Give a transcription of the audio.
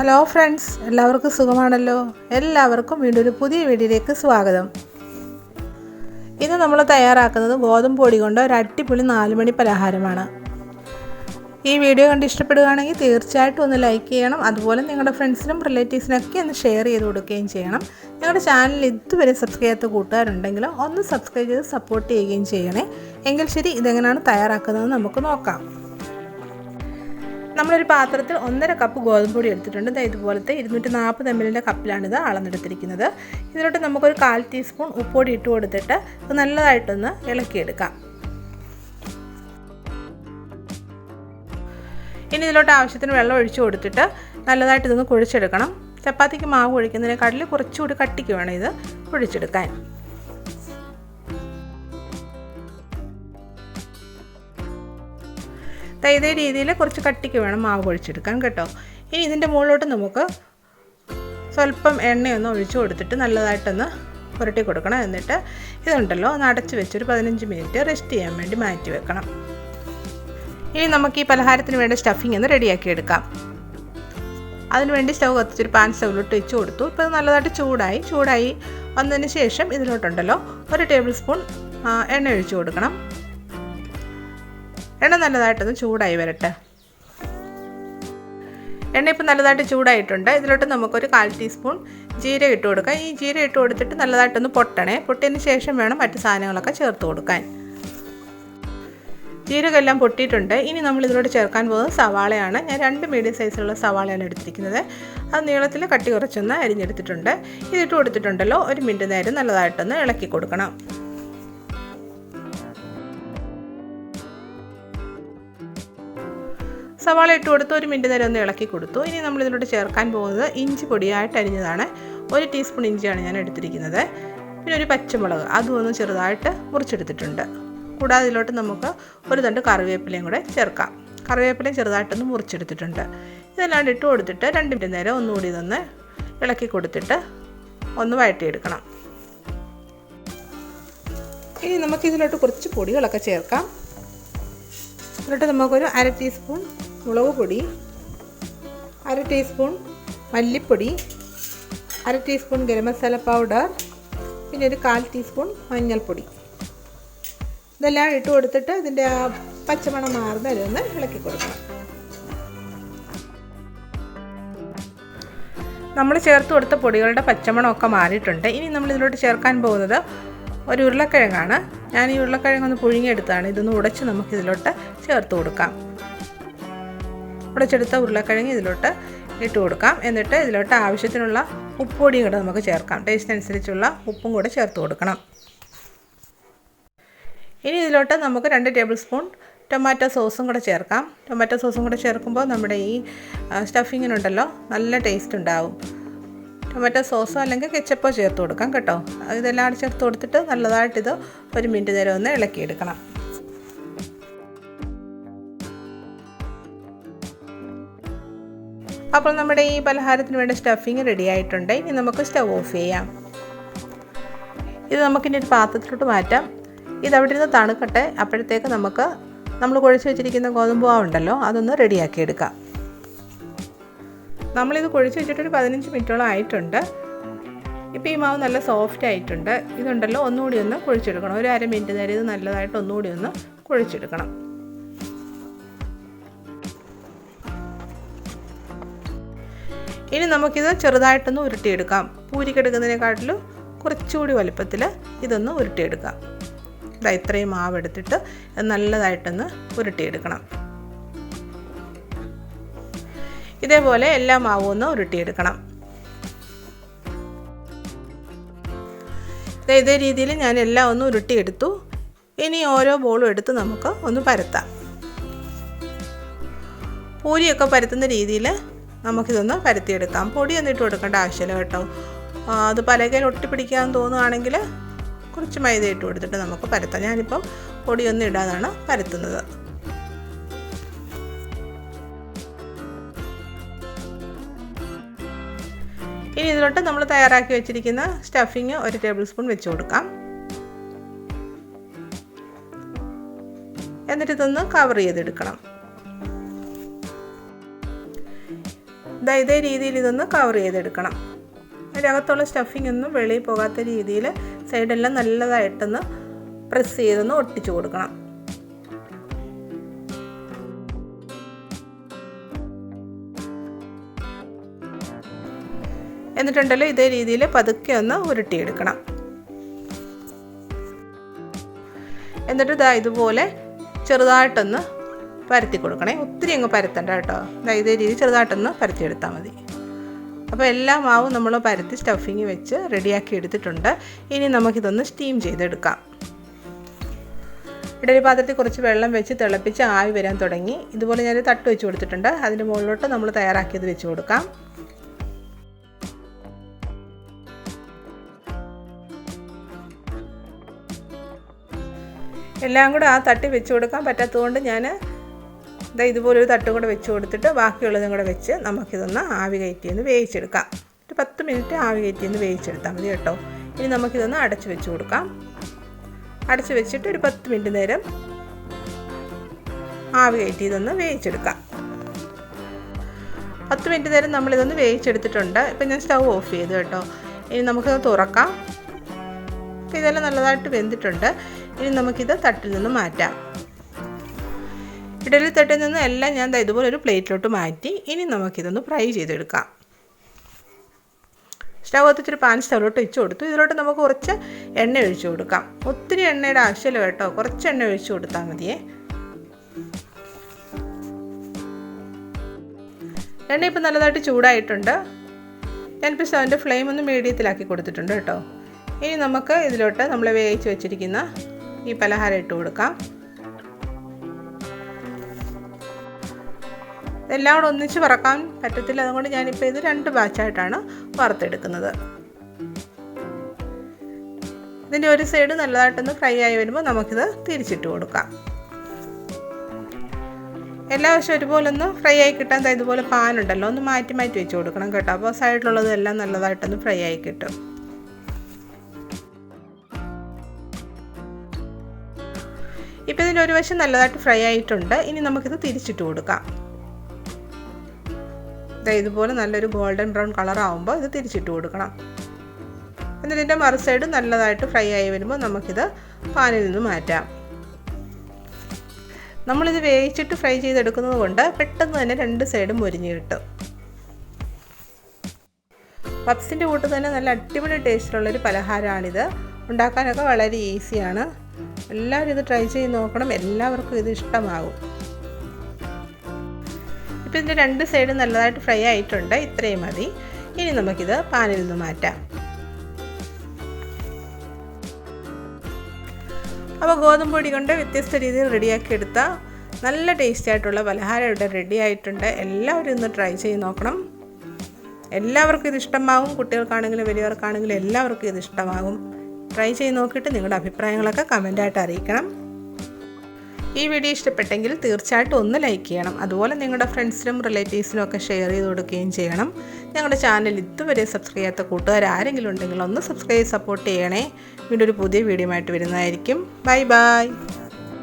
Hello friends എല്ലാവർക്കും സുഖമാണല്ലോ? എല്ലാവർക്കും വീണ്ടും ഒരു പുതിയ വീഡിയോയിലേക്ക് സ്വാഗതം. ഇന്ന് നമ്മൾ തയ്യാറാക്കുന്നത് ഗോതമ്പ് പൊടി കൊണ്ട് ഒരു അടിപൊളി നാലുമണി പലഹാരമാണ്. ഈ വീഡിയോ കണ്ട് ഇഷ്ടപ്പെടുകയാണെങ്കിൽ തീർച്ചയായിട്ടും ഒന്ന് ലൈക്ക് ചെയ്യണം. അതുപോലെ നിങ്ങളുടെ ഫ്രണ്ട്സിനും റിലേറ്റീവ്സിനൊക്കെ ഒന്ന് ഷെയർ ചെയ്ത് കൊടുക്കുകയും ചെയ്യണം. ഞങ്ങളുടെ ചാനൽ ഇതുവരെ സബ്സ്ക്രൈബ് ചെയ്യാത്ത കൂട്ടുകാരുണ്ടെങ്കിൽ ഒന്ന് സബ്സ്ക്രൈബ് ചെയ്ത് സപ്പോർട്ട് ചെയ്യുകയും ചെയ്യണേ. എങ്കിൽ ശരി ഇതെങ്ങനെയാണ് തയ്യാറാക്കുന്നത് നമുക്ക് നോക്കാം. നമ്മളൊരു പാത്രത്തിൽ ഒന്നര കപ്പ് ഗോതമ്പ് പൊടി എടുത്തിട്ടുണ്ട്. ഇതുപോലത്തെ ഇരുന്നൂറ്റി നാൽപ്പത് എം എല്ലിന്റെ കപ്പിലാണിത് അളന്നെടുത്തിരിക്കുന്നത്. ഇതിലോട്ട് നമുക്കൊരു കാൽ ടീസ്പൂൺ ഉപ്പൊടി ഇട്ട് കൊടുത്തിട്ട് നല്ലതായിട്ടൊന്ന് ഇളക്കിയെടുക്കാം. ഇനി ഇതിലോട്ട് ആവശ്യത്തിന് വെള്ളം ഒഴിച്ചു കൊടുത്തിട്ട് നല്ലതായിട്ട് ഇതൊന്ന് കുഴിച്ചെടുക്കണം. ചപ്പാത്തിക്ക് മാവ് ഒഴിക്കുന്നതിനെക്കാട്ടിൽ കുറച്ചുകൂടി കട്ടിക്ക് വേണം ഇത് കുഴിച്ചെടുക്കാൻ ഇതേ രീതിയിൽ കുറച്ച് കട്ടിക്ക് വേണം മാവ് കുഴിച്ചെടുക്കാൻ കേട്ടോ. ഇനി ഇതിന്റെ മുകളിലോട്ട് നമുക്ക് സ്വല്പം എണ്ണയൊന്ന് ഒഴിച്ചു കൊടുത്തിട്ട് നല്ലതായിട്ടൊന്ന് പുരട്ടി കൊടുക്കണം. എന്നിട്ട് ഇതുണ്ടല്ലോ ഒന്ന് അടച്ച് വെച്ചൊരു പതിനഞ്ച് മിനിറ്റ് റെസ്റ്റ് ചെയ്യാൻ വേണ്ടി മാറ്റി വെക്കണം. ഇനി നമുക്ക് ഈ പലഹാരത്തിന് വേണ്ട സ്റ്റഫിംഗ് ഒന്ന് റെഡിയാക്കി എടുക്കാം. അതിനുവേണ്ടി സ്റ്റവ് കത്തിച്ചൊരു പാൻ സ്റ്റൗവിലോട്ട് വെച്ച് കൊടുത്തു. ഇപ്പോൾ നല്ലതായിട്ട് ചൂടായി. ചൂടായി വന്നതിന് ശേഷം ഇതിലോട്ടുണ്ടല്ലോ ഒരു ടേബിൾ സ്പൂൺ എണ്ണ ഒഴിച്ചു കൊടുക്കണം. എണ്ണ നല്ലതായിട്ടൊന്ന് ചൂടായി വരട്ടെ. എണ്ണ ഇപ്പം നല്ലതായിട്ട് ചൂടായിട്ടുണ്ട്. ഇതിലോട്ട് നമുക്കൊരു കാൽ ടീസ്പൂൺ ജീര ഇട്ട് കൊടുക്കാം. ഈ ജീര ഇട്ട് കൊടുത്തിട്ട് നല്ലതായിട്ടൊന്ന് പൊട്ടണേ. പൊട്ടിയതിന് ശേഷം വേണം മറ്റ് സാധനങ്ങളൊക്കെ ചേർത്ത് കൊടുക്കാൻ. ജീരകമെല്ലാം പൊട്ടിയിട്ടുണ്ട്. ഇനി നമ്മൾ ഇതിലോട്ട് ചേർക്കാൻ പോകുന്നത് സവാളയാണ്. ഞാൻ രണ്ട് മീഡിയം സൈസിലുള്ള സവാളയാണ് എടുത്തിരിക്കുന്നത്. അത് നീളത്തിൽ കട്ടി കുറച്ചൊന്ന് അരിഞ്ഞെടുത്തിട്ടുണ്ട്. ഇതിട്ട് കൊടുത്തിട്ടുണ്ടല്ലോ. ഒരു മിനിറ്റ് നേരം നല്ലതായിട്ടൊന്ന് ഇളക്കി കൊടുക്കണം. സവാള ഇട്ട് കൊടുത്ത് ഒരു മിനിറ്റ് നേരം ഒന്ന് ഇളക്കി കൊടുത്തു. ഇനി നമ്മൾ ഇതിലോട്ട് ചേർക്കാൻ പോകുന്നത് ഇഞ്ചി പൊടിയായിട്ട് അരിഞ്ഞതാണ്. ഒരു ടീസ്പൂൺ ഇഞ്ചിയാണ് ഞാൻ എടുത്തിരിക്കുന്നത്. പിന്നെ ഒരു പച്ചമുളക് അതും ഒന്ന് ചെറുതായിട്ട് മുറിച്ചെടുത്തിട്ടുണ്ട്. കൂടാതെ ഇതിലോട്ട് നമുക്ക് ഒരു തണ്ട് കറിവേപ്പിലയും കൂടെ ചേർക്കാം. കറിവേപ്പിലയും ചെറുതായിട്ടൊന്ന് മുറിച്ചെടുത്തിട്ടുണ്ട്. ഇതെല്ലാം ഇട്ട് കൊടുത്തിട്ട് രണ്ട് മിനിറ്റ് നേരം ഒന്നുകൂടി ഇതൊന്ന് ഇളക്കി കൊടുത്തിട്ട് ഒന്ന് വഴറ്റിയെടുക്കണം. ഇനി നമുക്ക് ഇതിലോട്ട് കുറച്ച് പൊടികളൊക്കെ ചേർക്കാം. എന്നിട്ട് നമുക്കൊരു അര ടീസ്പൂൺ മുളക് പൊടി അര ടീസ്പൂൺ മല്ലിപ്പൊടി അര ടീസ്പൂൺ ഗരം മസാല പൗഡർ പിന്നെ ഒരു കാൽ ടീസ്പൂൺ മഞ്ഞൾപ്പൊടി. ഇതെല്ലാം ഇട്ട് കൊടുത്തിട്ട് ഇതിന്റെ ആ പച്ചമണം മാറുന്ന ഒന്ന് ഇളക്കി കൊടുക്കണം നമ്മൾ ചേർത്ത് കൊടുത്ത പൊടികളുടെ പച്ചമണമൊക്കെ മാറിയിട്ടുണ്ട്. ഇനി നമ്മൾ ഇതിലോട്ട് ചേർക്കാൻ പോകുന്നത് ഒരു ഉരുളക്കിഴങ്ങാണ്. ഞാൻ ഈ ഉരുളക്കിഴങ്ങ് ഒന്ന് പുഴുങ്ങിയെടുത്താണ്. ഇതൊന്ന് ഉടച്ച് നമുക്ക് ഇതിലോട്ട് ചേർത്ത് കൊടുക്കാം. ഉടച്ചെടുത്ത ഉരുളക്കിഴങ്ങ് ഇതിലോട്ട് ഇട്ട് കൊടുക്കാം. എന്നിട്ട് ഇതിലോട്ട് ആവശ്യത്തിനുള്ള ഉപ്പൊടിയും കൂടെ നമുക്ക് ചേർക്കാം. ടേസ്റ്റ് അനുസരിച്ചുള്ള ഉപ്പും കൂടെ ചേർത്ത് കൊടുക്കണം. ഇനി ഇതിലോട്ട് നമുക്ക് രണ്ട് ടേബിൾ സ്പൂൺ ടൊമാറ്റോ സോസും കൂടെ ചേർക്കാം. ടൊമാറ്റോ സോസും കൂടെ ചേർക്കുമ്പോൾ നമ്മുടെ ഈ സ്റ്റഫിങ്ങിനുണ്ടല്ലോ നല്ല ടേസ്റ്റ് ഉണ്ടാവും. ടൊമാറ്റോ സോസോ അല്ലെങ്കിൽ കെച്ചപ്പോ ചേർത്ത് കൊടുക്കാം കേട്ടോ. ഇതെല്ലാം ചേർത്ത് കൊടുത്തിട്ട് നല്ലതായിട്ട് ഇത് ഒരു മിനിറ്റ് നേരം ഒന്ന് ഇളക്കിയെടുക്കണം. അപ്പോൾ നമ്മുടെ ഈ പലഹാരത്തിന് വേണ്ട സ്റ്റഫിങ് റെഡി ആയിട്ടുണ്ട്. ഇനി നമുക്ക് സ്റ്റവ് ഓഫ് ചെയ്യാം. ഇത് നമുക്കിനി ഒരു പാത്രത്തിലോട്ട് മാറ്റാം. ഇത് അവിടെ ഇരുന്ന് തണുക്കട്ടെ. അപ്പോഴത്തേക്ക് നമുക്ക് നമ്മൾ കുഴച്ച് വെച്ചിരിക്കുന്ന ഗോതമ്പ് ഉണ്ടല്ലോ അതൊന്ന് റെഡിയാക്കി എടുക്കാം. നമ്മളിത് കുഴച്ച് വെച്ചിട്ടൊരു പതിനഞ്ച് മിനിറ്റോളം ആയിട്ടുണ്ട്. ഇപ്പോൾ ഈ മാവ് നല്ല സോഫ്റ്റ് ആയിട്ടുണ്ട്. ഇതുണ്ടല്ലോ ഒന്നുകൂടി ഒന്ന് കുഴിച്ചെടുക്കണം. ഒരു അര മിനിറ്റ് നേരം ഇത് നല്ലതായിട്ട് ഒന്നുകൂടി ഒന്ന് കുഴിച്ചെടുക്കണം. ഇനി നമുക്കിത് ചെറുതായിട്ടൊന്ന് ഉരുട്ടിയെടുക്കാം. പൂരിക്കെടുക്കുന്നതിനെക്കാട്ടിലും കുറച്ചുകൂടി വലുപ്പത്തിൽ ഇതൊന്ന് ഉരുട്ടിയെടുക്കാം. ഇതാ ഇത്രയും മാവ് എടുത്തിട്ട് നല്ലതായിട്ടൊന്ന് ഉരുട്ടിയെടുക്കണം. ഇതേപോലെ എല്ലാ മാവും ഒന്ന് ഉരുട്ടിയെടുക്കണം. ഇതേ രീതിയിൽ ഞാൻ എല്ലാം ഒന്ന് ഉരുട്ടിയെടുത്തു. ഇനി ഓരോ ബോളും എടുത്ത് നമുക്ക് ഒന്ന് പരത്താം. പൂരിയൊക്കെ പരത്തുന്ന രീതിയിൽ നമുക്കിതൊന്ന് പരത്തിയെടുക്കാം. പൊടിയൊന്നും ഇട്ട് കൊടുക്കേണ്ട ആവശ്യമില്ല കേട്ടോ. അത് പലകയിൽ ഒട്ടിപ്പിടിക്കാൻ തോന്നുകയാണെങ്കിൽ കുറച്ച് മൈദ ഇട്ട് കൊടുത്തിട്ട് നമുക്ക് പരത്താം. ഞാനിപ്പം പൊടിയൊന്നും ഇടാതാണ് പരത്തുന്നത്. ഇനി ഇതിലോട്ട് നമ്മൾ തയ്യാറാക്കി വെച്ചിരിക്കുന്ന സ്റ്റഫിങ് ഒരു ടേബിൾ സ്പൂൺ വെച്ച് കൊടുക്കാം. എന്നിട്ട് ഇതൊന്ന് കവർ ചെയ്തെടുക്കണം. ഇതാ ഇതേ രീതിയിൽ ഇതൊന്ന് കവർ ചെയ്തെടുക്കണം. അതിനകത്തുള്ള സ്റ്റഫിംഗ് ഒന്നും വെളി പോകാത്ത രീതിയിൽ സൈഡെല്ലാം നല്ലതായിട്ടൊന്ന് പ്രസ് ചെയ്തൊന്ന് ഒട്ടിച്ചു കൊടുക്കണം. എന്നിട്ടുണ്ടല്ലോ ഇതേ രീതിയിൽ പതുക്കെ ഒന്ന് ഉരുട്ടിയെടുക്കണം. എന്നിട്ട് ഇതാ ഇതുപോലെ ചെറുതായിട്ടൊന്ന് പരത്തി കൊടുക്കണേ. ഒത്തിരി അങ്ങ് പരത്തണ്ട കേട്ടോ. ഇതാ രീതി ചെറുതായിട്ടൊന്ന് പരത്തിയെടുത്താൽ മതി. അപ്പോൾ എല്ലാ മാവും നമ്മൾ പരത്തി സ്റ്റഫിങ് വെച്ച് റെഡിയാക്കി എടുത്തിട്ടുണ്ട്. ഇനി നമുക്കിതൊന്ന് സ്റ്റീം ചെയ്തെടുക്കാം. ഇഡലി പാത്രത്തിൽ കുറച്ച് വെള്ളം വെച്ച് തിളപ്പിച്ച് ആവി വരാൻ തുടങ്ങി. ഇതുപോലെ ഞാൻ തട്ട് വെച്ച് കൊടുത്തിട്ടുണ്ട്. അതിന്റെ മുകളിലോട്ട് നമ്മൾ തയ്യാറാക്കിയത് വെച്ച് കൊടുക്കാം. എല്ലാം കൂടെ ആ തട്ടി വെച്ച് കൊടുക്കാൻ പറ്റാത്തതുകൊണ്ട് ഞാൻ ഇതാ ഇതുപോലൊരു തട്ടും കൂടെ വെച്ച് കൊടുത്തിട്ട് ബാക്കിയുള്ളതും കൂടെ വെച്ച് നമുക്കിതൊന്ന് ആവി കയറ്റിയൊന്ന് വേവിച്ചെടുക്കാം. ഒരു പത്ത് മിനിറ്റ് ആവി കയറ്റിയൊന്ന് വേവിച്ചെടുത്താൽ മതി കേട്ടോ. ഇനി നമുക്കിതൊന്ന് അടച്ച് വെച്ച് കൊടുക്കാം. അടച്ച് വെച്ചിട്ട് ഒരു പത്ത് മിനിറ്റ് നേരം ആവി കയറ്റി ഇതൊന്ന് വേവിച്ചെടുക്കാം. പത്ത് മിനിറ്റ് നേരം നമ്മളിതൊന്ന് വേവിച്ചെടുത്തിട്ടുണ്ട്. ഇപ്പം ഞാൻ സ്റ്റൗ ഓഫ് ചെയ്തു കേട്ടോ. ഇനി നമുക്കത് തുറക്കാം. ഇതെല്ലാം നല്ലതായിട്ട് വെന്തിട്ടുണ്ട്. ഇനി നമുക്കിത് തട്ടിൽ നിന്ന് മാറ്റാം. ഇഡലി തട്ടിൽ നിന്ന് എല്ലാം ഞാൻ ഇതുപോലെ ഒരു പ്ലേറ്റിലോട്ട് മാറ്റി ഇനി നമുക്കിതൊന്ന് ഫ്രൈ ചെയ്തെടുക്കാം. സ്റ്റവ് കത്തിച്ചൊരു പാൻ സ്റ്റവിലോട്ട് വെച്ച് കൊടുത്തു. ഇതിലോട്ട് നമുക്ക് കുറച്ച് എണ്ണ ഒഴിച്ചു കൊടുക്കാം. ഒത്തിരി എണ്ണയുടെ ആവശ്യമില്ല കേട്ടോ. കുറച്ച് എണ്ണ ഒഴിച്ചു കൊടുത്താൽ മതിയേ. എണ്ണ ഇപ്പം നല്ലതായിട്ട് ചൂടായിട്ടുണ്ട്. ഞാനിപ്പോൾ സ്റ്റവിന്റെ ഫ്ലെയിം ഒന്ന് മീഡിയത്തിലാക്കി കൊടുത്തിട്ടുണ്ട് കേട്ടോ. ഇനി നമുക്ക് ഇതിലോട്ട് നമ്മൾ വേവിച്ച് വെച്ചിരിക്കുന്ന ഈ പലഹാരം ഇട്ട് കൊടുക്കാം. എല്ലാം കൂടെ ഒന്നിച്ച് വറക്കാൻ പറ്റത്തില്ല. അതുകൊണ്ട് ഞാനിപ്പോൾ ഇത് രണ്ട് ബാച്ചായിട്ടാണ് വറുത്തെടുക്കുന്നത്. ഇതിന്റെ ഒരു സൈഡ് നല്ലതായിട്ടൊന്ന് ഫ്രൈ ആയി വരുമ്പോൾ നമുക്കിത് തിരിച്ചിട്ട് കൊടുക്കാം. എല്ലാ വശം ഒരുപോലെ ഒന്ന് ഫ്രൈ ആയി കിട്ടാൻ ഇതുപോലെ പാനുണ്ടല്ലോ ഒന്ന് മാറ്റി മാറ്റി വെച്ച് കൊടുക്കണം കേട്ടോ. അപ്പോൾ സൈഡിലുള്ളതെല്ലാം നല്ലതായിട്ടൊന്ന് ഫ്രൈ ആയി കിട്ടും. ഇപ്പോൾ ഇതിന്റെ ഒരു വശം നല്ലതായിട്ട് ഫ്രൈ ആയിട്ടുണ്ട്. ഇനി നമുക്കിത് തിരിച്ചിട്ട് കൊടുക്കാം. ഇതുപോലെ നല്ലൊരു ഗോൾഡൻ ബ്രൗൺ കളർ ആകുമ്പോൾ ഇത് തിരിച്ചിട്ട് കൊടുക്കണം. എന്നിട്ട് ഇതിന്റെ മറു സൈഡ് നല്ലതായിട്ട് ഫ്രൈ ആയി വരുമ്പോൾ നമുക്കിത് പാനിൽ നിന്ന് മാറ്റാം. നമ്മളിത് വേവിച്ചിട്ട് ഫ്രൈ ചെയ്തെടുക്കുന്നത് കൊണ്ട് പെട്ടെന്ന് തന്നെ രണ്ട് സൈഡും മുരിഞ്ഞ് കിട്ടും. പപ്സിന്റെ കൂട്ട് തന്നെ നല്ല അടിപൊളി ടേസ്റ്റിലുള്ളൊരു പലഹാരമാണിത് ഉണ്ടാക്കാനൊക്കെ വളരെ ഈസിയാണ് എല്ലാവരും ഇത് ട്രൈ ചെയ്ത് നോക്കണം. എല്ലാവർക്കും ഇത് ഇഷ്ടമാകും. ഇപ്പം ഇതിന്റെ രണ്ട് സൈഡും നല്ലതായിട്ട് ഫ്രൈ ആയിട്ടുണ്ട്. ഇത്രയും മതി. ഇനി നമുക്കിത് പാനിൽ നിന്ന് മാറ്റാം. അപ്പോൾ ഗോതമ്പ് പൊടി കൊണ്ട് വ്യത്യസ്ത രീതിയിൽ റെഡിയാക്കി എടുത്ത നല്ല ടേസ്റ്റി ആയിട്ടുള്ള പലഹാരം ഇവിടെ റെഡി ആയിട്ടുണ്ട്. എല്ലാവരും ഒന്ന് ട്രൈ ചെയ്ത് നോക്കണം. എല്ലാവർക്കും ഇത് ഇഷ്ടമാകും കുട്ടികൾക്കാണെങ്കിലും വലിയവർക്കാണെങ്കിലും എല്ലാവർക്കും ഇത് ഇഷ്ടമാകും. ട്രൈ ചെയ്ത് നോക്കിയിട്ട് നിങ്ങളുടെ അഭിപ്രായങ്ങളൊക്കെ കമന്റായിട്ട് അറിയിക്കണം. ഈ വീഡിയോ ഇഷ്ടപ്പെട്ടെങ്കിൽ തീർച്ചയായിട്ടും ഒന്ന് ലൈക്ക് ചെയ്യണം. അതുപോലെ നിങ്ങളുടെ ഫ്രണ്ട്സിനും റിലേറ്റീവ്സിനും ഒക്കെ ഷെയർ ചെയ്ത് കൊടുക്കുകയും ചെയ്യണം. ഞങ്ങളുടെ ചാനൽ ഇതുവരെ സബ്സ്ക്രൈബ് ചെയ്യാത്ത കൂട്ടുകാർ ആരെങ്കിലും ഉണ്ടെങ്കിൽ ഒന്ന് സബ്സ്ക്രൈബ് സപ്പോർട്ട് ചെയ്യണേ. വീണ്ടും ഒരു പുതിയ വീഡിയോ ആയിട്ട് വരുന്നതായിരിക്കും. Bye bye